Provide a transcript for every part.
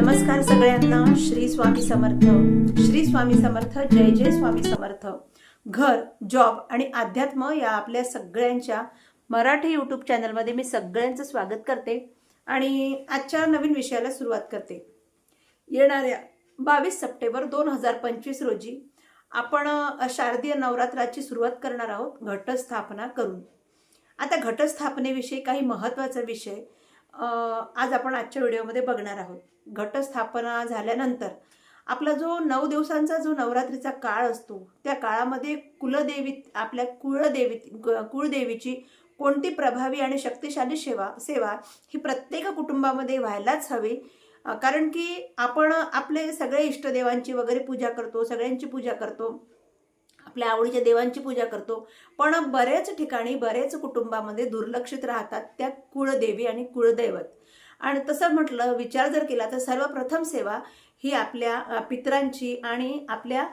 नमस्कार सगळ्यांना. श्री स्वामी समर्थ. श्री स्वामी समर्थ जय जय स्वामी समर्थ. घर जॉब आणि अध्यात्म या आपल्या सगळ्यांच्या मराठी यूट्यूब चॅनलमध्ये मी सगळ्यांचं स्वागत करते आणि आजच्या नवीन विषयाला सुरुवात करते. येणाऱ्या बावीस सप्टेंबर दोन हजार पंचवीस रोजी आपण शारदीय नवरात्राची सुरुवात करणार आहोत घटस्थापना करून. आता घटस्थापनेविषयी काही महत्त्वाचा विषय आज आपण आजच्या व्हिडिओमध्ये बघणार आहोत. घटस्थापना झाल्यानंतर आपला जो नऊ दिवसांचा जो नवरात्रीचा काळ असतो त्या काळामध्ये कुलदेवी आपल्या कुळदेवी कुळदेवीची कोणती प्रभावी आणि शक्तिशाली सेवा सेवा ही प्रत्येक कुटुंबामध्ये व्हायलाच हवी. कारण की आपण आपले सगळे इष्टदेवांची वगैरे पूजा करतो सगळ्यांची पूजा करतो. आपल्या आवडीच्या देवांची पूजा करतो. पण बरेच ठिकाणी बरेच कुटुंबामध्ये दुर्लक्षित राहतात त्या कुळदेवी आणि कुळदैवत. आणि तसं म्हटलं विचार जर केला तर सर्वप्रथम सेवा ही आपल्या पित्रांची पितरांची आणि आपल्या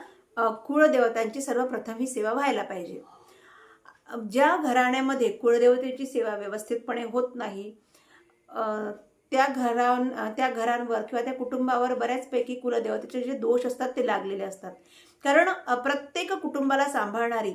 कुळदेवतांची सर्वप्रथम ही सेवा व्हायला पाहिजे. ज्या घराण्यामध्ये कुळदेवतेची सेवा व्यवस्थितपणे होत नाही त्या घरां त्या घरांवर किंवा त्या कुटुंबावर बऱ्याचपैकी कुलदेवतेचे जे दोष असतात ते लागलेले असतात. कारण प्रत्येक कुटुंबाला सांभाळणारी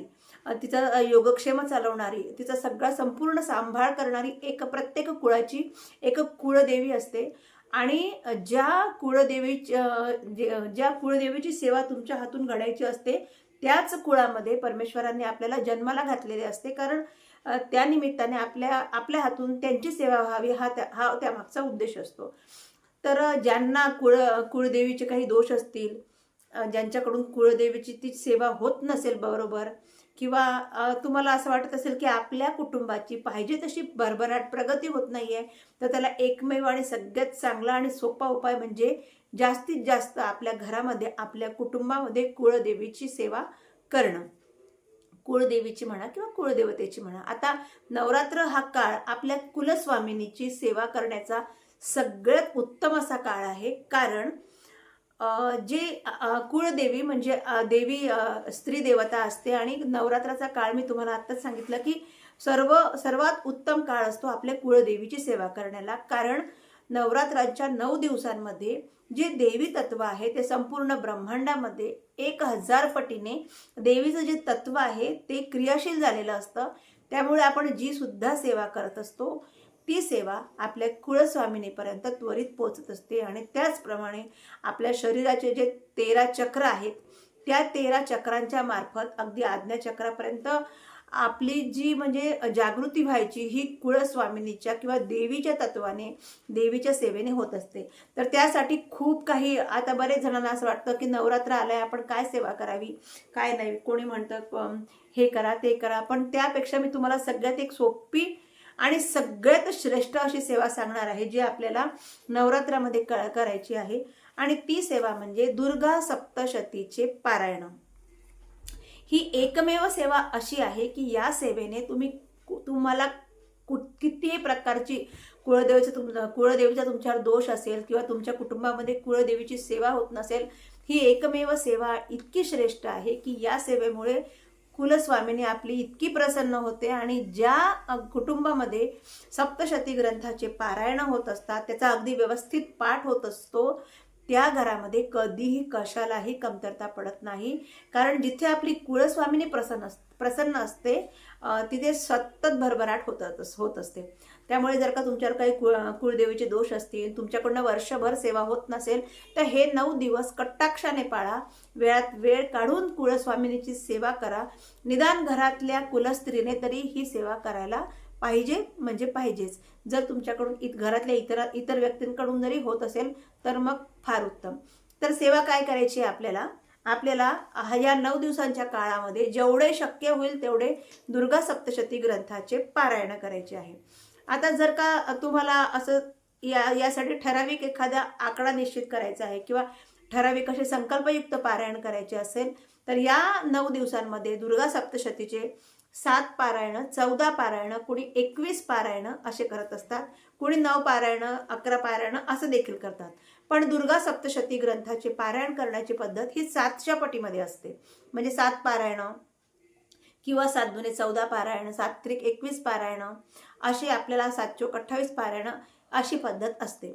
तिचा योगक्षेम चालवणारी तिचा सगळा संपूर्ण सांभाळ करणारी एक प्रत्येक कुळाची एक कुळदेवी असते. आणि ज्या कुळदेवी ज्या कुळदेवीची सेवा तुमच्या हातून घडायची असते त्याच कुळामध्ये परमेश्वरांनी आपल्याला जन्माला घातलेले असते. कारण त्यानिमित्ताने त्या निमित्ताने आपल्या आपल्या हातून त्यांची सेवा व्हावी हा त्या हा त्यामागचा उद्देश असतो. तर ज्यांना कुळ कुळदेवीचे काही दोष असतील ज्यांच्याकडून कुळदेवीची ती सेवा होत नसेल बरोबर किंवा तुम्हाला असं वाटत असेल की आपल्या कुटुंबाची पाहिजे तशी भरभराट प्रगती होत नाही आहे तर त्याला एकमेव आणि सगळ्यात चांगला आणि सोपा उपाय म्हणजे जास्तीत जास्त आपल्या घरामध्ये आपल्या कुटुंबामध्ये कुळदेवीची सेवा करणं. कुळदेवीची म्हणा किंवा कुळदेवतेची म्हणा. आता नवरात्र हा काळ आपल्या कुलस्वामिनीची सेवा करण्याचा सगळ्यात उत्तम असा काळ आहे. कारण जे कुळदेवी म्हणजे देवी स्त्री देवता असते आणि नवरात्राचा काळ मी तुम्हाला आत्ताच सांगितलं की सर्व सर्वात उत्तम काळ असतो आपल्या कुळदेवीची सेवा करण्याला. कारण नवरात्राच्या नऊ दिवसांमध्ये जे देवी तत्व आहे ते संपूर्ण ब्रह्मांडामध्ये एक हजार पटीने देवीचं जे तत्व आहे ते क्रियाशील झालेलं असतं. त्यामुळे आपण जी सुद्धा सेवा करत असतो ती सेवा आपल्या कुळस्वामिनीपर्यंत त्वरित पोचत असते आणि त्याचप्रमाणे आपल्या शरीराचे जे तेरा चक्र आहेत त्या तेरा चक्रांच्या मार्फत अगदी आज्ञाचक्रापर्यंत आपली जी म्हणजे जागृती व्हायची ही कुळस्वामिनीच्या किंवा देवीच्या तत्वाने देवीच्या सेवेने होत असते. तर त्यासाठी खूप काही आता बरेच जणांना असं वाटतं की नवरात्र आलंय आपण काय सेवा करावी? काय नाही? कोणी म्हणतं प- हे करा ते करा. पण त्यापेक्षा मी तुम्हाला सगळ्यात एक सोपी आणि सगळ्यात श्रेष्ठ अशी सेवा सांगणार आहे जी आपल्याला नवरात्रामध्ये क- करायची आहे. आणि ती सेवा म्हणजे दुर्गा सप्तशतीचे पारायण. ही एकमेव सेवा अशी आहे की या सेवेने तुम्ही तुम्हाला कु कितीही प्रकारची कुळदेवीचं तुम कुळदेवीचा तुमच्यावर दोष असेल किंवा तुमच्या कुटुंबामध्ये कुळदेवीची सेवा होत नसेल ही एकमेव सेवा इतकी श्रेष्ठ आहे की या सेवेमुळे कुलस्वामिनी आपली इतकी प्रसन्न होते आणि ज्या कुटुंबामध्ये सप्तशती ग्रंथाचे पारायण होत असतात त्याचा अगदी व्यवस्थित पाठ होत असतो त्या घरामध्ये कधीही कशालाही कमतरता पडत नाही. कारण जिथे आपली कुळस्वामिनी प्रसन्न अस- प्रसन्न असते तिथे सतत भरभराट होत होत असते. त्यामुळे जर का तुमच्यावर काही कुळ कुळदेवीचे दोष असतील तुमच्याकडनं वर्षभर सेवा होत नसेल तर हे नऊ दिवस कट्टाक्षाने पाळा. वेळात वेळ काढून कुळस्वामिनीची सेवा करा. निदान घरातल्या कुलस्त्रीने तरी ही सेवा करायला पाहिजे म्हणजे पाहिजेच. जर तुमच्याकडून इत घरातल्या इतर इतर व्यक्तींकडून जरी होत असेल तर मग फार उत्तम. तर सेवा काय करायची आहे आपल्याला? आपल्याला ह्या या नऊ दिवसांच्या काळामध्ये जेवढे शक्य होईल तेवढे दुर्गा सप्तशती ग्रंथाचे पारायण करायचे आहे. आता जर का तुम्हाला असं या यासाठी ठराविक एखादा आकडा निश्चित करायचा आहे किंवा ठराविक असे संकल्पयुक्त पारायण करायचे असेल तर या नऊ दिवसांमध्ये दुर्गा सप्तशतीचे सात पारायण चौदा पारायण कुणी एकवीस पारायण असे करत असतात. कुणी नऊ पारायणं अकरा पारायण असं देखील करतात. पण दुर्गा सप्तशती ग्रंथाचे पारायण करण्याची पद्धत ही सातच्या पटीमध्ये असते. म्हणजे सात पारायण किंवा सात दुने चौदा पारायण सात त्रिक एकवीस पारायणं असे आपल्याला सात चोक अठ्ठावीस पारायणं अशी पद्धत असते.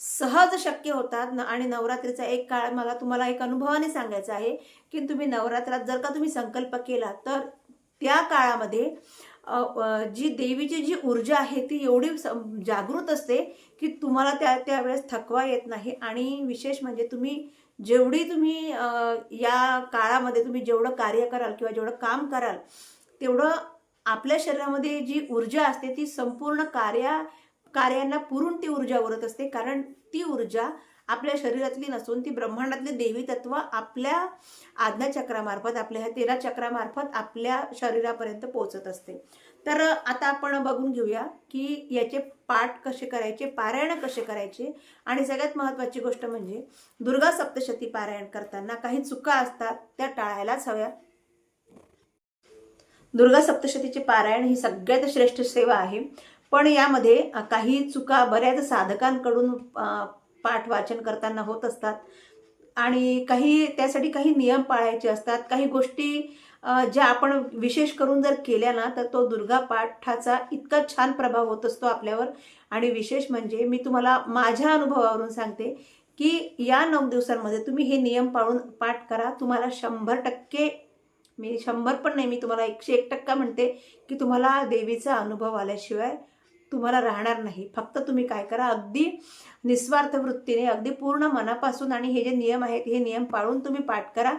सहज शक्य होतात न आणि नवरात्रीचा एक काळ मला तुम्हाला एक अनुभवाने सांगायचा आहे की तुम्ही नवरात्रात जर का तुम्ही संकल्प केला तर त्या काळामध्ये जी देवीची जी ऊर्जा आहे ती एवढी सम- जागृत असते की तुम्हाला त्या त्यावेळेस थकवा येत नाही. आणि विशेष म्हणजे तुम्ही जेवढी तुम्ही या काळामध्ये तुम्ही जेवढं कार्य कराल किंवा जेवढं काम कराल तेवढं आपल्या शरीरामध्ये जी ऊर्जा असते ती संपूर्ण कार्या कार्यांना पुरून ती ऊर्जा उरत असते. कारण ती ऊर्जा आपल्या शरीरातली नसून ती ब्रह्मांडातले देवी तत्व आपल्या आज्ञाचक्रामार्फत आपल्या ह्या तेरा चक्रामार्फत आपल्या शरीरापर्यंत पोहोचत असते. तर आता आपण बघून घेऊया की याचे पाठ कसे करायचे पारायण कसे करायचे आणि सगळ्यात महत्त्वाची गोष्ट म्हणजे दुर्गा सप्तशती पारायण करताना काही चुका असतात त्या टाळायलाच हव्या. दुर्गा सप्तशतीचे पारायण ही सगळ्यात श्रेष्ठ सेवा आहे. पण यामध्ये काही चुका बऱ्याच साधकांकडून पाठ वाचन करताना होत असतात. आणि काही त्यासाठी काही नियम पाळायचे असतात. काही गोष्टी ज्या आपण विशेष करून जर केल्या ना तर तो दुर्गा पाठाचा इतका छान प्रभाव होत असतो आपल्यावर. आणि विशेष म्हणजे मी तुम्हाला माझ्या अनुभवावरून सांगते की या नऊ दिवसांमध्ये तुम्ही हे नियम पाळून पाठ करा. तुम्हाला शंभर टक्के मी शंभर पण नाही मी तुम्हाला एकशे एक टक्का म्हणते की तुम्हाला देवीचा अनुभव आल्याशिवाय तुम्हाला राहणार नाही. फक्त तुम्ही काय करा अगदी निस्वार्थ वृत्तीने अगदी पूर्ण मनापासून आणि हे जे नियम आहेत हे नियम पाळून तुम्ही पाठ करा.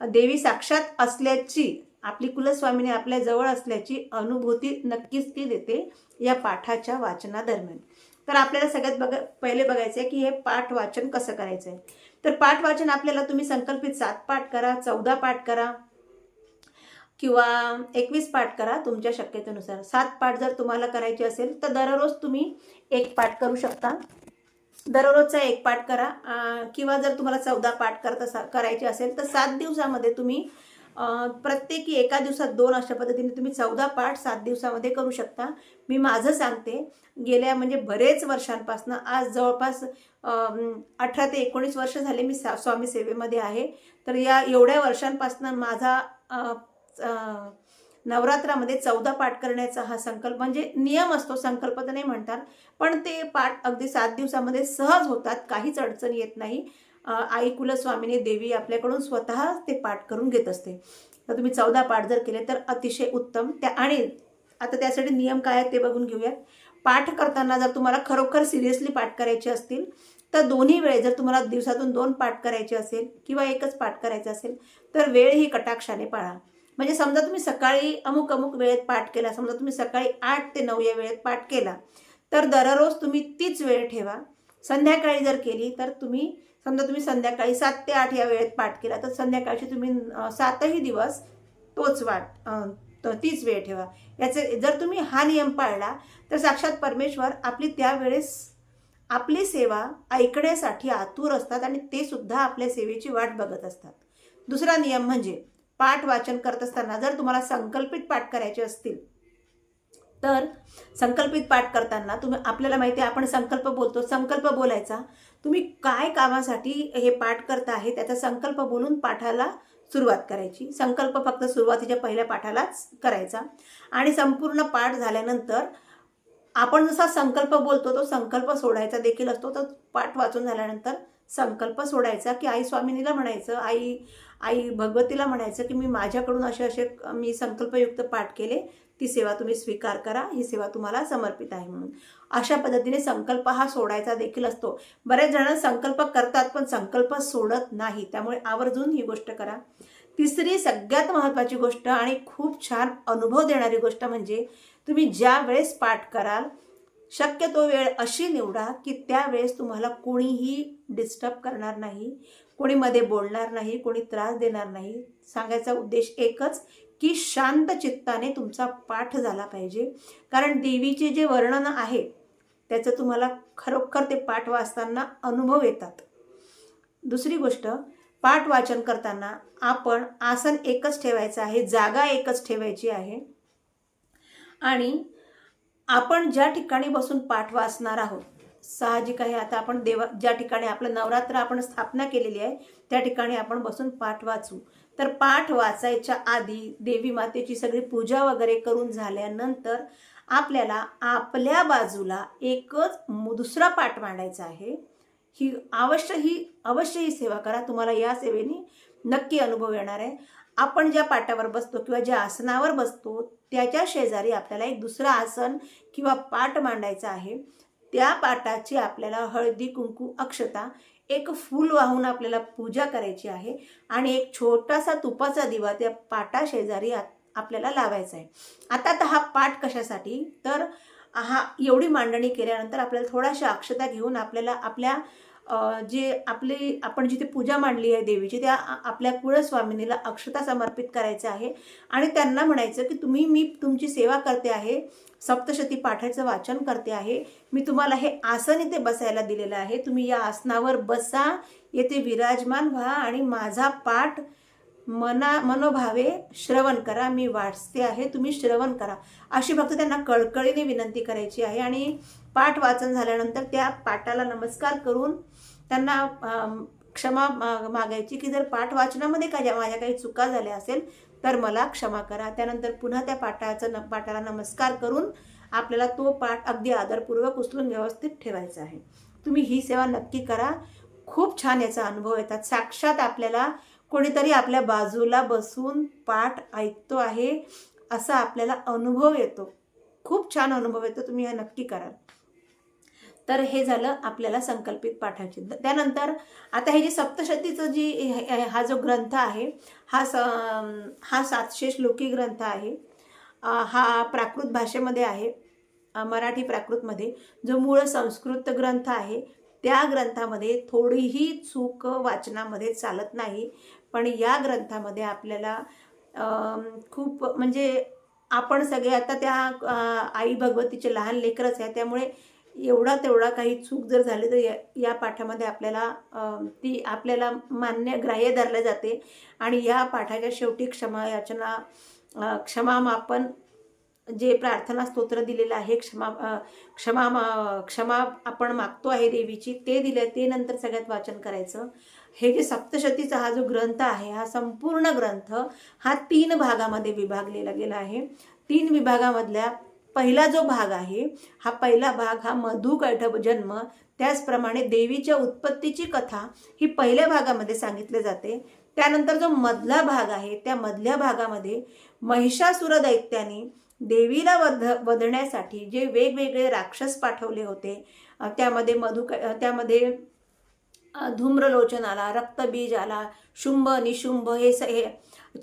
देवी साक्षात असल्याची आपली कुलस्वामीने आपल्या जवळ असल्याची अनुभूती नक्कीच ती देते या पाठाच्या वाचनादरम्यान. तर आपल्याला सगळ्यात बघ पहिले बघायचं आहे की हे पाठ वाचन कसं करायचं आहे तर पाठ वाचन आपल्याला तुम्ही संकल्पित सात पाठ करा चौदा पाठ करा. किंवा एकवीस पाठ करा तुमच्या शक्यतेनुसार. सात पाठ जर तुम्हाला करायचे असेल तर दररोज तुम्ही एक पाठ करू शकता. दररोजचा एक पाठ करा. किंवा जर तुम्हाला चौदा पाठ करत असा करायचे असेल तर सात दिवसामध्ये तुम्ही प्रत्येकी एका दिवसात दोन अशा पद्धतीने तुम्ही चौदा पाठ सात दिवसामध्ये करू शकता. मी माझं सांगते गेल्या म्हणजे बरेच वर्षांपासून आज जवळपास अठरा ते एकोणीस वर्ष झाले मी सा स्वामी सेवेमध्ये आहे. तर या एवढ्या वर्षांपासून माझा नवरात्रामध्ये चौदा पाठ करण्याचा हा संकल्प म्हणजे नियम असतो संकल्प तर नाही म्हणतात पण ते पाठ अगदी सात दिवसामध्ये सहज होतात काहीच अडचण येत नाही. आई कुलस्वामिनी देवी आपल्याकडून स्वतः ते पाठ करून घेत असते. तर तुम्ही चौदा पाठ जर केले तर अतिशय उत्तम. त्या आणि आता त्यासाठी नियम काय आहेत ते बघून घेऊयात. पाठ करताना जर तुम्हाला खरोखर सिरियसली पाठ करायचे असतील तर दोन्ही वेळे जर तुम्हाला दिवसातून दोन पाठ करायचे असेल किंवा एकच पाठ करायचा असेल तर वेळ ही कटाक्षाने पाळा. म्हणजे समजा तुम्ही सकाळी अमुक अमुक वेळेत पाठ केला समजा तुम्ही सकाळी आठ ते नऊ या वेळेत पाठ केला तर दररोज तुम्ही तीच वेळ ठेवा. संध्याकाळी जर केली तर तुम्ही समजा तुम्ही संध्याकाळी सात ते आठ या वेळेत पाठ केला तर संध्याकाळची तुम्ही सातही दिवस तोच वाट तीच वेळ ठेवा. याचे जर तुम्ही हा नियम पाळला तर साक्षात परमेश्वर आपली त्यावेळेस आपली सेवा ऐकण्यासाठी आतुर असतात आणि ते सुद्धा आपल्या सेवेची वाट बघत असतात. दुसरा नियम म्हणजे पाठ वाचन करत असताना जर तुम्हाला संकल्पित पाठ करायचे असतील तर संकल्पित पाठ करताना तुम्ही आपल्याला माहिती आहे आपण संकल्प बोलतो संकल्प बोलायचा. तुम्ही काय कामासाठी हे पाठ करता आहे त्याचा संकल्प बोलून पाठाला सुरुवात करायची. संकल्प फक्त सुरुवातीच्या पहिल्या पाठालाच करायचा. आणि संपूर्ण पाठ झाल्यानंतर आपण जसा संकल्प बोलतो तो संकल्प सोडायचा देखील असतो. तर पाठ वाचून झाल्यानंतर संकल्प सोडायचा की आई स्वामिनीला म्हणायचं आई आई भगवतीला म्हणायचं की मी माझ्याकडून असे असे मी संकल्पयुक्त पाठ केले ती सेवा तुम्ही स्वीकार करा ही सेवा तुम्हाला समर्पित आहे म्हणून. अशा पद्धतीने संकल्प हा सोडायचा देखील असतो. बरेच जण संकल्प करतात पण संकल्प सोडत नाही त्यामुळे आवर्जून ही गोष्ट करा. तिसरी सगळ्यात महत्त्वाची गोष्ट आणि खूप छान अनुभव देणारी गोष्ट म्हणजे तुम्ही ज्या वेळेस पाठ कराल शक्यतो वेळ अशी निवडा की त्यावेळेस तुम्हाला कोणीही डिस्टर्ब करणार नाही. कोणी मध्ये बोलणार नाही कोणी त्रास देणार नाही. सांगायचा उद्देश एकच की शांत चित्ताने तुमचा पाठ झाला पाहिजे. कारण देवीचे जे वर्णन आहे त्याचं तुम्हाला खरोखर ते पाठ वाचताना अनुभव येतात. दुसरी गोष्ट पाठ वाचन करताना आपण आसन एकच ठेवायचं आहे जागा एकच ठेवायची आहे. आणि आपण ज्या ठिकाणी बसून पाठ वाचणार आहोत साहजिक आहे. आता आपण देवा ज्या ठिकाणी आपलं नवरात्र आपण स्थापना केलेली आहे त्या ठिकाणी आपण बसून पाठ वाचू. तर पाठ वाचायच्या आधी देवी मातेची सगळी पूजा वगैरे करून झाल्यानंतर आपल्याला आपल्या बाजूला एकच दुसरा पाठ मांडायचा आहे. ही अवश्य ही अवश्य ही सेवा करा. तुम्हाला या सेवेने नक्की अनुभव येणार आहे. आपण ज्या पाटावर बसतो किंवा ज्या आसनावर बसतो त्याच्या शेजारी आपल्याला एक दुसरं आसन किंवा पाठ मांडायचा आहे. त्या पाटाची आपल्याला हळदी कुंकू अक्षता एक फूल वाहून आपल्याला पूजा करायची आहे आणि एक छोटासा तुपाचा दिवा त्या पाटा शेजारी आपल्याला लावायचा आहे. आता आता हा पाठ कशासाठी? तर हा एवढी मांडणी केल्यानंतर आपल्याला थोड्याशा अक्षता घेऊन आपल्याला आपल्या जे आपली आपण जिथे पूजा मांडली आहे देवीची त्या आपल्या कुळस्वामिनीला अक्षता समर्पित करायचं आहे. आणि त्यांना म्हणायचं की तुम्ही मी तुमची सेवा करते आहे. सप्तशती पाठाचं वाचन करते आहे. मी तुम्हाला हे आसन इथे बसायला दिलेलं आहे. तुम्ही या आसनावर बसा. येथे विराजमान व्हा आणि माझा पाठ मना मनोभावे श्रवण करा. मी वाचते आहे. तुम्ही श्रवण करा. अशी फक्त त्यांना कळकळीने विनंती करायची आहे. आणि पाठ वाचन झाल्यानंतर त्या पाठाला नमस्कार करून त्यांना क्षमा मा- मागायची की जर पाठ वाचनामध्ये काय ज्या- माझ्या काही चुका झाल्या असेल तर मला क्षमा करा. त्यानंतर पुन्हा त्या पाठाचं न पाठाला नमस्कार करून आपल्याला तो पाठ अगदी आदरपूर्वक उचलून व्यवस्थित ठेवायचा आहे. तुम्ही ही सेवा नक्की करा. खूप छान याचा अनुभव येतात. साक्षात आपल्याला कोणीतरी आपल्या बाजूला बसून पाठ ऐकतो आहे असा आपल्याला अनुभव येतो. खूप छान अनुभव येतो. तुम्ही हे नक्की कराल. तर हे झालं आपल्याला संकल्पित पाठाची. त्यानंतर आता हे जे सप्तशतीचं जी हे- हा जो ग्रंथ आहे हा स हा सातशे श्लोकी ग्रंथ आहे हा प्राकृत भाषेमध्ये आहे मराठी प्राकृतमध्ये जो मूळ संस्कृत ग्रंथ आहे त्या ग्रंथामध्ये थोडीही चूक वाचनामध्ये चालत नाही. पण या ग्रंथामध्ये आपल्याला खूप म्हणजे आपण सगळे आता त्या आई भगवतीचे लहान लेकरच आहे त्यामुळे एवढा तेवढा काही चूक जर झाली तर या या पाठामध्ये आपल्याला ती आपल्याला मान्य ग्राह्य धरल्या जाते. आणि या पाठाच्या शेवटी क्षमा याचना क्षमामापन जे प्रार्थना स्तोत्र दिलेलं आहे क्षमा क्षमा मा- क्षमा आपण मागतो आहे देवीची ते दिलं ते नंतर सगळ्यात वाचन करायचं. हे जे सप्तशतीचा हा जो ग्रंथ आहे हा संपूर्ण ग्रंथ हा तीन भागामध्ये विभागलेला गेला आहे. तीन विभागामधल्या पहिला जो भाग आहे हा पहिला भाग हा मधुकैठ जन्म त्याचप्रमाणे देवीच्या उत्पत्तीची कथा ही पहिल्या भागामध्ये सांगितली जाते. त्यानंतर जो मधला भाग आहे त्या मधल्या भागामध्ये महिषासुर दैत्याने देवीला वध वधण्यासाठी जे वेगवेगळे राक्षस पाठवले होते त्यामध्ये मधु त्यामध्ये धूम्रलोचन आला रक्तबीज आला शुंभ निशुंभ हे स हे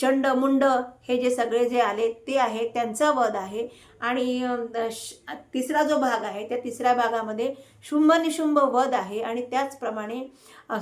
चंड मुंड हे जे सगळे जे आले ते आहे त्यांचा वध आहे. आणि श- तिसरा जो भाग आहे त्या तिसऱ्या भागामध्ये शुंभ निशुंभ वध आहे आणि त्याचप्रमाणे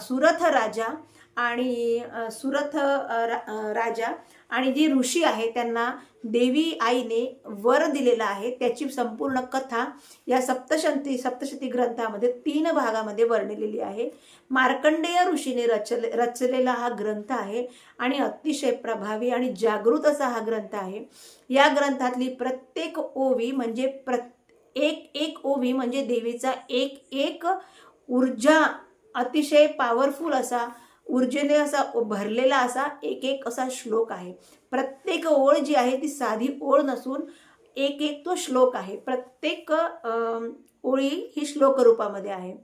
सुरथ राजा आणि सुरथ रा- राजा आणि जी ऋषी आहे त्यांना देवी आईने वर दिलेला आहे त्याची संपूर्ण कथा या सप्तशती सप्तशती ग्रंथामध्ये तीन भागामध्ये वर्णिलेली आहे. मार्कंडेय ऋषीने रचले रचलेला हा ग्रंथ आहे आणि अतिशय प्रभावी आणि जागृत असा हा ग्रंथ आहे. या ग्रंथातली प्रत्येक ओवी म्हणजे प्रत एक एक ओवी म्हणजे देवीचा एक एक ऊर्जा अतिशय पॉवरफुल असा ऊर्जेने असा भरलेला असा एक एक असा श्लोक आहे. प्रत्येक ओळ जी आहे ती साधी ओळ नसून एक एक तो श्लोक आहे. प्रत्येक ओळी ही श्लोक रूपामध्ये आहे.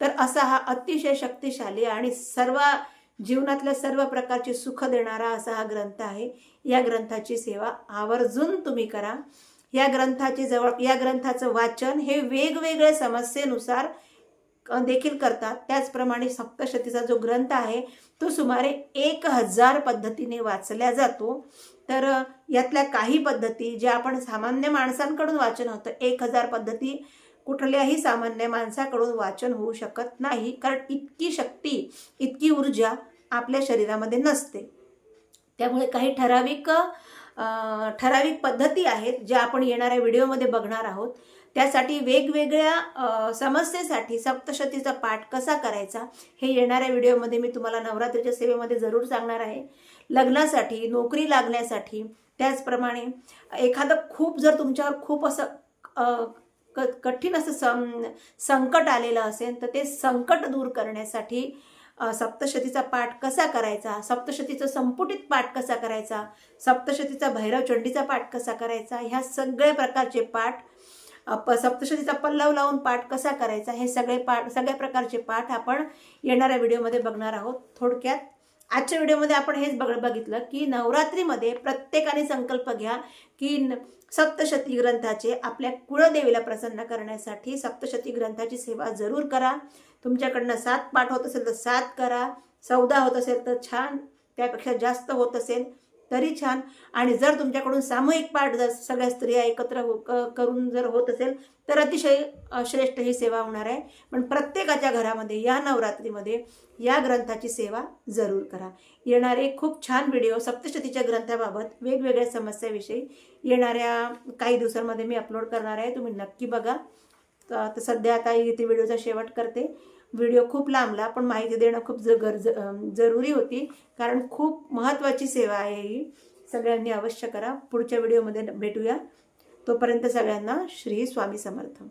तर असा हा अतिशय शक्तिशाली आणि सर्व जीवनातल्या सर्व प्रकारचे सुख देणारा असा हा ग्रंथ आहे. या ग्रंथाची सेवा आवर्जून तुम्ही करा. या ग्रंथाची जवळ या ग्रंथाचं वाचन हे वेगवेगळ्या समस्येनुसार देखील करतात. त्याचप्रमाणे सप्तशतीचा जो ग्रंथ आहे तो सुमारे एक हजार पद्धतीने वाचल्या जातो. तर यातल्या काही पद्धती ज्या आपण सामान्य माणसांकडून वाचन होतं एक हजार पद्धती कुठल्याही सामान्य माणसाकडून वाचन होऊ शकत नाही. कारण इतकी शक्ती इतकी ऊर्जा आपल्या शरीरामध्ये नसते. त्यामुळे काही ठराविक ठराविक पद्धती आहेत ज्या आपण येणाऱ्या व्हिडिओमध्ये बघणार आहोत. त्यासाठी वेगवेगळ्या समस्येसाठी सप्तशतीचा पाठ कसा करायचा हे येणाऱ्या व्हिडिओमध्ये मी तुम्हाला नवरात्रीच्या सेवेमध्ये जरूर सांगणार आहे. लग्नासाठी नोकरी लागण्यासाठी त्याचप्रमाणे एखादं खूप जर तुमच्यावर खूप असं क- कठीण असं सं संकट आलेलं असेल तर ते संकट दूर करण्यासाठी सप्तशतीचा पाठ कसा करायचा सप्तशतीचा संपुटित पाठ कसा करायचा सप्तशतीचा भैरव चंडीचा पाठ कसा करायचा ह्या सगळ्या प्रकारचे पाठ प सप्तशतीचा पल्लव लावून पाठ कसा करायचा हे सगळे पाठ सगळ्या प्रकारचे पाठ आपण येणाऱ्या व्हिडिओमध्ये बघणार आहोत थोडक्यात. आजच्या व्हिडिओमध्ये आपण हेच बघ बघितलं की नवरात्रीमध्ये प्रत्येकाने संकल्प घ्या की न- सप्तशती ग्रंथाचे आपल्या कुळदेवीला प्रसन्न करण्यासाठी सप्तशती ग्रंथाची सेवा जरूर करा. तुमच्याकडनं सात पाठ होत असेल तर सात करा. चौदा होत असेल तर छान. त्यापेक्षा जास्त होत असेल तरी छान. आणि जर तुमच्याकडून सामूहिक पाठ जर सगळ्या स्त्रिया एकत्र हो क- करून जर होत असेल तर अतिशय श्रेष्ठ ही सेवा होणार आहे. पण प्रत्येकाच्या घरामध्ये या नवरात्रीमध्ये या ग्रंथाची सेवा जरूर करा. येणारे खूप छान व्हिडिओ सप्तशतीच्या ग्रंथाबाबत वेगवेगळ्या समस्याविषयी येणाऱ्या काही दिवसांमध्ये मी अपलोड करणार आहे. तुम्ही नक्की बघा. तर तर सध्या आता इथे व्हिडिओचा शेवट करते. व्हिडिओ खूप लांबला पण माहिती देणं खूप ज गरज जरुरी होती. कारण खूप महत्त्वाची सेवा आहे ही. सगळ्यांनी अवश्य करा. पुढच्या व्हिडिओमध्ये भेटूया. तोपर्यंत सगळ्यांना श्री स्वामी समर्थ.